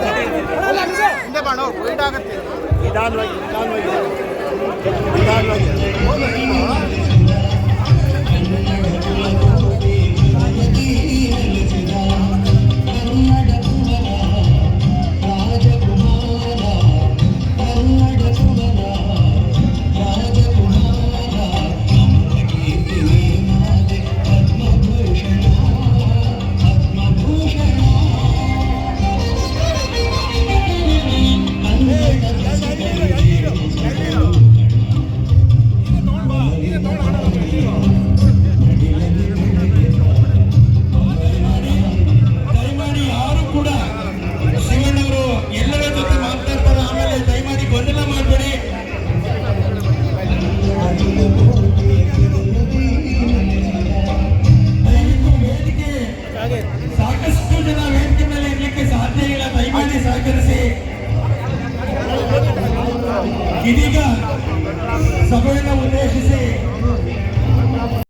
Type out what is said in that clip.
ಹಿಂದೆ ಬಾಣೋ ವೈಟ್ ಆಗುತ್ತೆ. ನಿಧಾನವಾಗಿ ನಿಧಾನವಾಗಿ. ಜನ ವೇದಿಕೆ ಮೇಲೆ ಇರ್ಲಿಕ್ಕೆ ಸಾಧ್ಯ ಇಲ್ಲ ದಯಮಾಡಿ ಸಹಕರಿಸಿ. ಇದೀಗ ಸಭೆಯನ್ನು ಉದ್ದೇಶಿಸಿ